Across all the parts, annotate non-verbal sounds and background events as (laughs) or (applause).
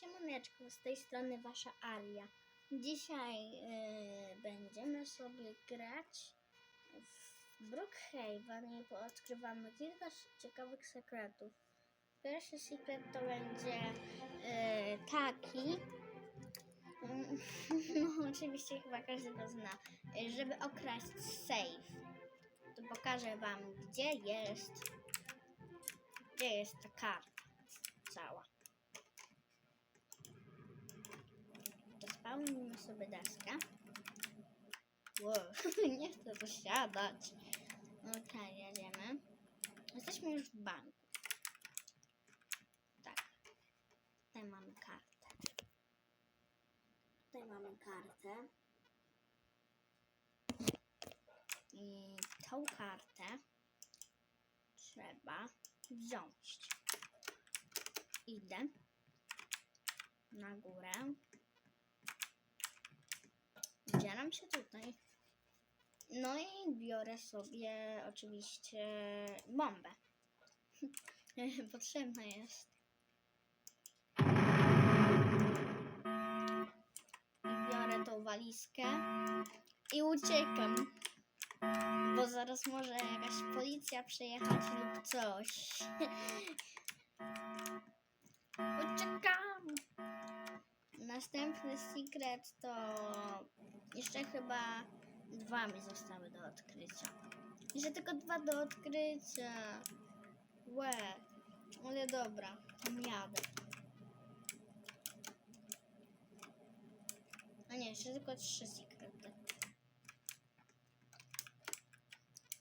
Siemaneczko, z tej strony wasza Aria. Dzisiaj y, będziemy sobie grać w Brookhaven i odkrywamy kilka ciekawych sekretów. Pierwszy sekret to będzie y, taki, (laughs) no oczywiście chyba każdy go zna, y, żeby okraść safe. To pokażę wam, gdzie jest, gdzie jest ta karta cała. Rozpałmy sobie deskę. Wow, (laughs) nie chcę zasiadać. Okej, jedziemy. Jesteśmy już w banku. Tak. Tutaj mamy kartę. Tutaj mamy kartę. I tą kartę trzeba wziąć. Idę na górę. Zbieram się tutaj. No i biorę sobie oczywiście bombę. (laughs) Potrzebna jest. I biorę tą walizkę i uciekam. Bo zaraz może jakaś policja przyjechać lub coś. (laughs) Uciekam! Następny secret to jeszcze chyba dwa mi zostały do odkrycia. Jeszcze tylko dwa do odkrycia. Łe. Ale dobra, tam jadę. A nie, jeszcze tylko trzy sekrety.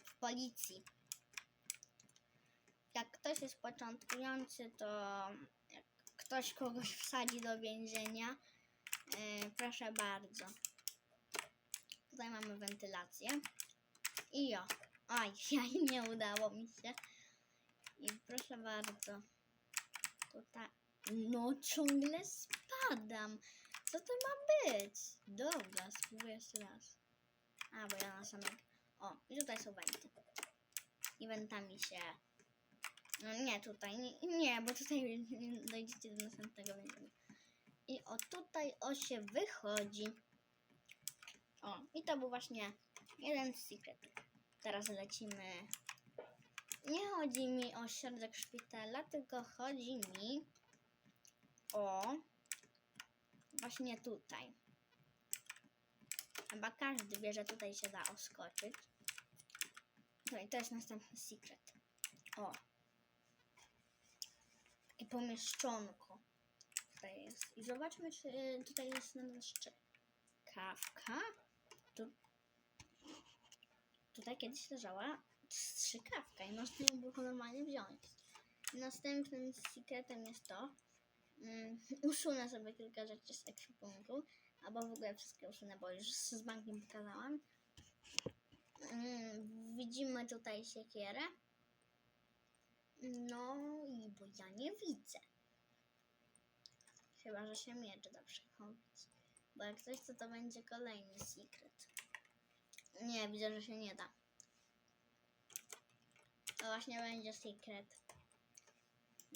W policji. Jak ktoś jest początkujący, to jak ktoś kogoś wsadzi do więzienia, e, proszę bardzo. Tutaj mamy wentylację. I jo. Aj, (laughs) jaj, nie udało mi się. I proszę bardzo. Tutaj. No, ciągle spadam. Co to ma być? Dobra, spróbuję jeszcze raz. A, bo ja na samym. O, i tutaj są wenty. I wentami się. No nie, tutaj. Nie, nie bo tutaj (laughs) dojdziecie do następnego więzienia. I o tutaj o się wychodzi. O, i to był właśnie jeden z. Teraz lecimy. Nie chodzi mi o środek szpitala, tylko chodzi mi o właśnie tutaj. Chyba każdy wie, że tutaj się da oskoczyć. No i to jest następny secret. O. Takie pomieszczonko. Tutaj jest. I zobaczmy, czy tutaj jest na nas kawka. Tu, tutaj kiedyś leżała strzykawka i można ją było normalnie wziąć. Następnym sekretem jest to, mm, usunę sobie kilka rzeczy z ekwipunku, albo w ogóle wszystkie usunę, bo już z bankiem pokazałam. Mm, widzimy tutaj siekierę. No i bo ja nie widzę. Chyba, że się miecz da przechowyć. Bo jak coś, to to będzie kolejny secret. Nie, widzę, że się nie da. To właśnie będzie secret.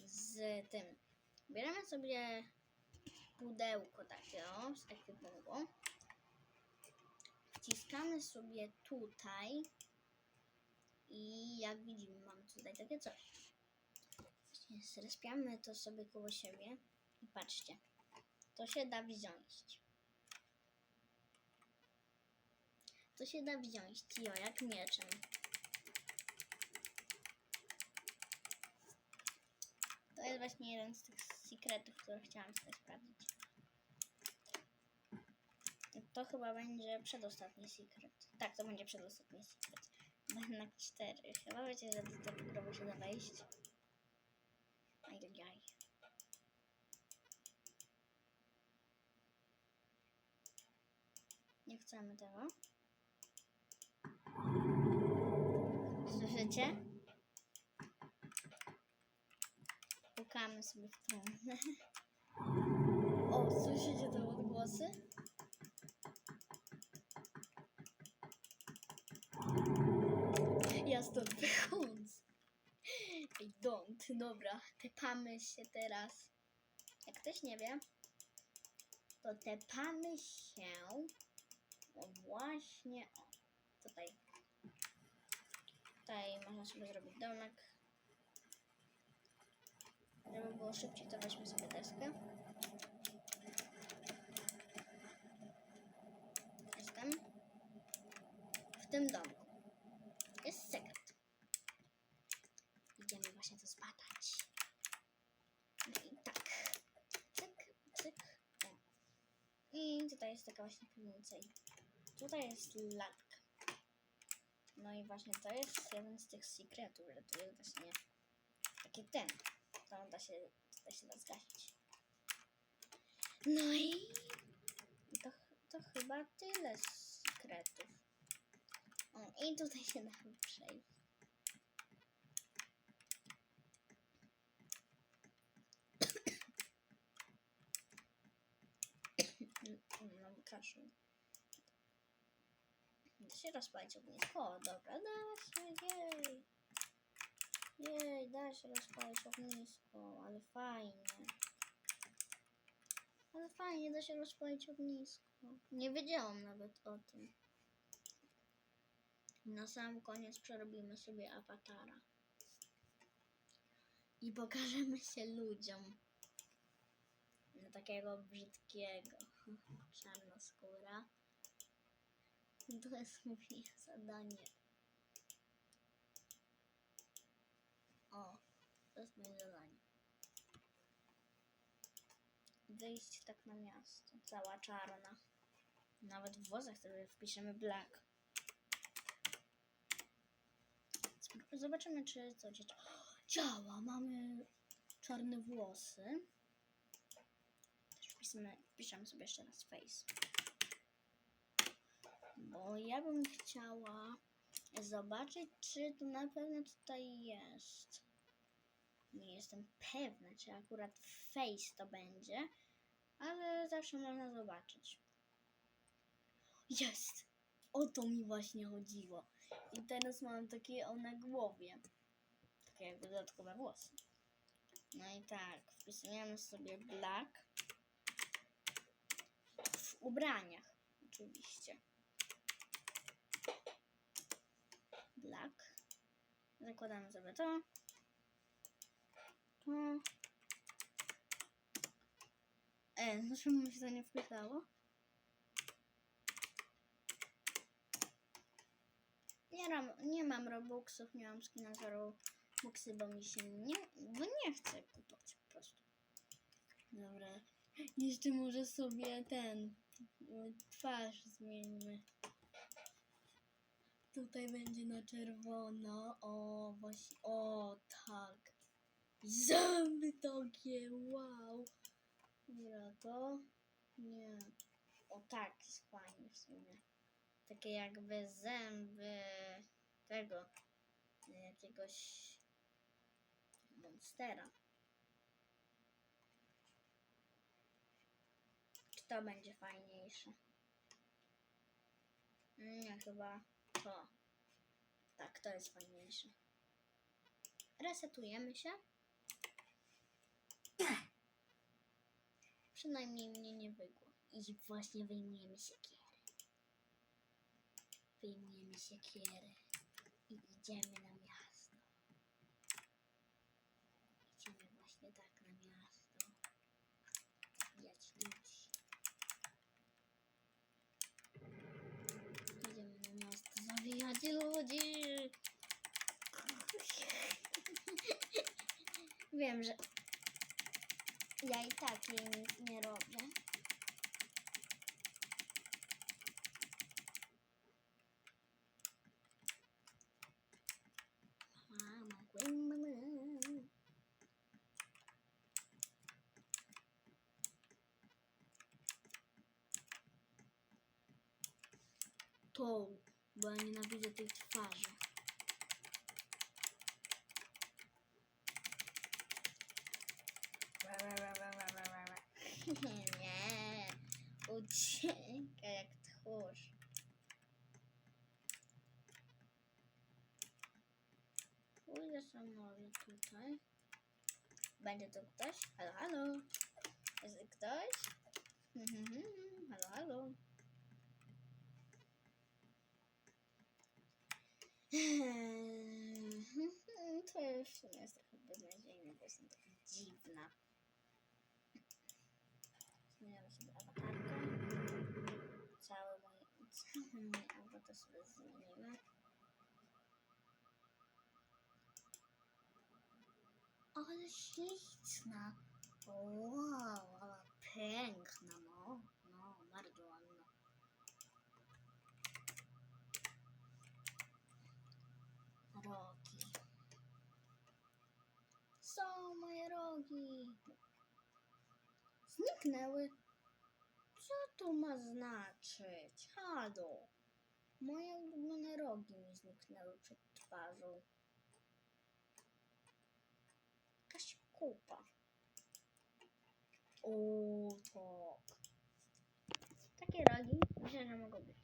Z tym. Bierzemy sobie pudełko takie o, z ekwipunku. Wciskamy sobie tutaj. I jak widzimy, mamy tutaj takie coś. Zrespiamy to sobie koło siebie. I patrzcie. To się da wziąć. To się da wziąć, jo, jak mieczem. To jest właśnie jeden z tych sekretów, które chciałam sobie sprawdzić. To chyba będzie przedostatni sekret. Tak, to będzie przedostatni sekret. Jednak cztery. Chyba wiecie, że do tego grobu się da wejść. Ajajaj. Nie chcemy tego. Słyszycie? Pukamy sobie w stronę. (laughs) O, słyszycie te odgłosy? Ja stąd wychodzę. I don't. Dobra, tepamy się teraz. Jak ktoś nie wie, to tepamy się o właśnie o, tutaj. Tutaj można sobie zrobić domek. Żeby było szybciej, to weźmy sobie deskę. Jestem w tym domku. Jest sekret. Idziemy właśnie to zbadać. No i tak. Cyk, cyk. I tutaj jest taka właśnie piwnica. Tutaj jest lalka. No i właśnie to jest jeden z tych sekretów, że tu jest właśnie taki ten. To da się, da się da zgasić. No i to, to chyba tyle sekretów. O, i tutaj się da przejść. (coughs) Mam kaszel. Da się rozpalić ognisko. O, dobra, da się, jej. Jej, da się rozpalić ognisko, ale fajnie. Ale fajnie, da się rozpalić ognisko. Nie wiedziałam nawet o tym. Na sam koniec przerobimy sobie awatara. I pokażemy się ludziom. Na takiego brzydkiego. (laughs) Czarna skóra. To jest moje zadanie. O, to jest moje zadanie. Wyjść tak na miasto. Cała czarna. Nawet w włosach sobie wpiszemy black. Zobaczymy, czy coś jeszcze. Działa! Mamy czarne włosy. Też wpisamy, wpiszemy sobie jeszcze raz face. Bo ja bym chciała zobaczyć, czy tu na pewno tutaj jest. Nie jestem pewna, czy akurat face to będzie, ale zawsze można zobaczyć. Jest! O to mi właśnie chodziło. I teraz mam takie o na głowie. Takie dodatkowe włosy. No i tak, wpisujemy sobie black w ubraniach, oczywiście. Black. Zakładamy sobie to. To. E, dlaczego mi się to nie wpisało? Nie, ram, nie mam Robuxów, nie mam skina za Robuxy, bo mi się nie, bo nie chcę kupować po prostu. Dobra. Jeszcze może sobie ten y, twarz zmieńmy. Tutaj będzie na czerwono. O, właśnie. O, tak. Zęby takie, wow. Dobra, to. Nie. O, tak, jest fajnie w sumie. Takie jakby zęby tego. Jakiegoś monstera. Czy to będzie fajniejsze? Nie, chyba to. Tak, to jest fajniejsze. Resetujemy się. Przynajmniej mnie nie wygło. I właśnie wyjmujemy siekierę. Wyjmujemy siekierę. I idziemy na miasto. Idziemy właśnie tak na miasto. Zabijać ludzi. Idziemy na miasto zabijać ludzi. Wiem, że ja i tak jej nic nie robię. Mama, mama. Tą, bo ja nienawidzę tej twarzy. Ucieka jak tchórz. Pójdę sobie może tutaj. Będzie to ktoś? Halo, halo. Jest ktoś? Mhm, halo, halo. (laughs) To już w sumie jest trochę beznadziejne, bo jestem taka dziwna. Moje, cały mój awatar sobie zmienimy. Ale śliczna. Wow, ale piękna, no. No, bardzo ładna. Rogi. Są moje rogi. Zniknęły. Co to ma znaczyć? Halo. Moje ulubione rogi mi zniknęły przed twarzą. Jakaś kupa. O, tak. Takie rogi że mogą być.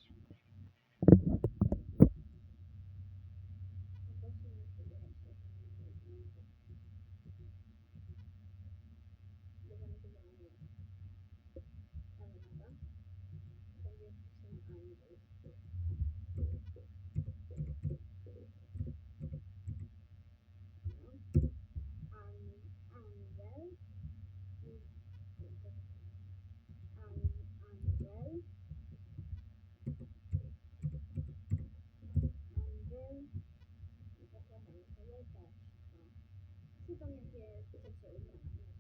Co tam jakie chcecie ubrania?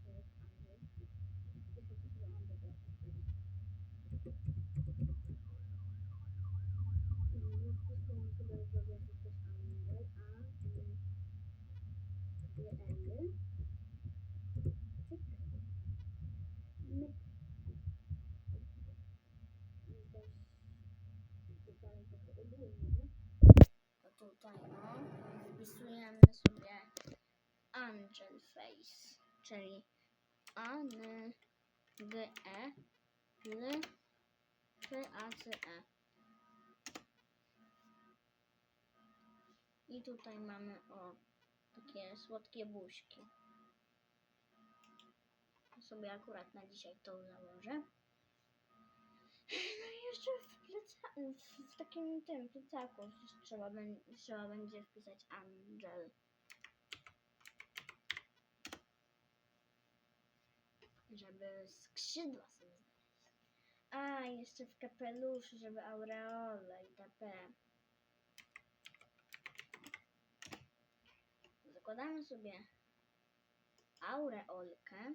To jest Angel. Jeszcze coś do Angela. No, wpisałam sobie w zawiasie też Angel, a mm, dwie L. Cyk. Myk. I też tutaj trochę ogólnie. To tutaj no, wpisujemy sobie Angel Face, czyli A, N, G, E, L, F, A, C, E. I tutaj mamy o takie słodkie buźki. Sobie akurat na dzisiaj to założę. No i jeszcze w, w, takim tym plecaku trzeba, trzeba będzie wpisać Angel. Żeby skrzydła sobie znaleźć. A, jeszcze w kapeluszu, żeby aureole itp. Zakładamy sobie aureolkę.